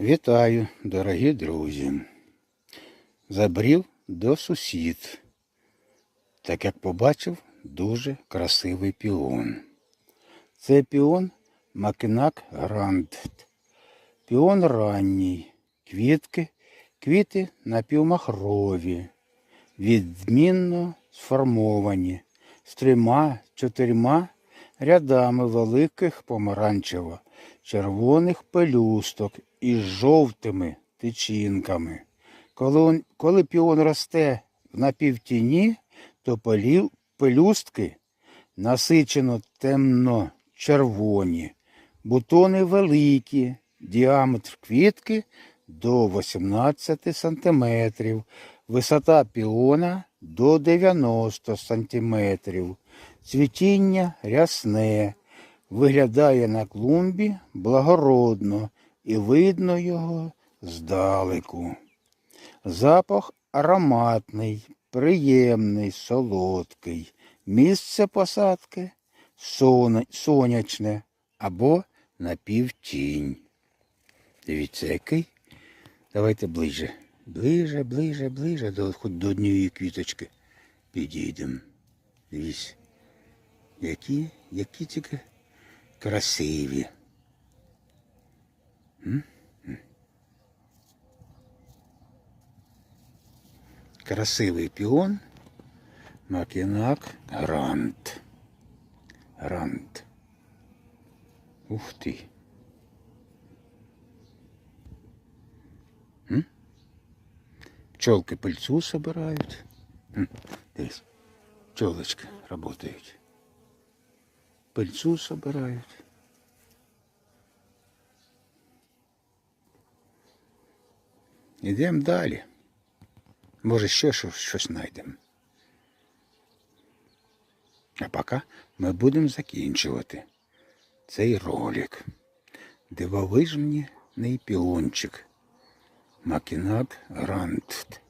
Вітаю, дорогі друзі. Забрів до сусід, так як побачив дуже красивий піон. Це піон Макінак Гранд. Піон ранній, квітки, квіти напівмахрові, відмінно сформовані, з трьома чотирма рядами великих помаранчево-червоних пелюсток із жовтими тичинками. Коли, коли піон росте в напівтіні, то пелю- пелюстки насичено темно-червоні, бутони великі, діаметр квітки до 18 см, висота піона до 90 см, цвітіння рясне, виглядає на клумбі благородно і видно його здалеку. Запах ароматний, приємний, солодкий. Місце посадки сонячне або напівтінь. Дивіться, який. Давайте ближче. Ближе, ближе, ближе, до, хоч до однієї квіточки підійдемо. Дивіться. Які, які тільки красиві. Красивий піон. Макінак Грант. Грант. Ух ти. М? Пыльцу собирают. М, Дивись, пчелочки работают. Пыльцу собирают. Ідемо далі. Може, ще щось, знайдемо. А поки ми будемо закінчувати цей ролик. Дивовижний піончик. Макінат Грант.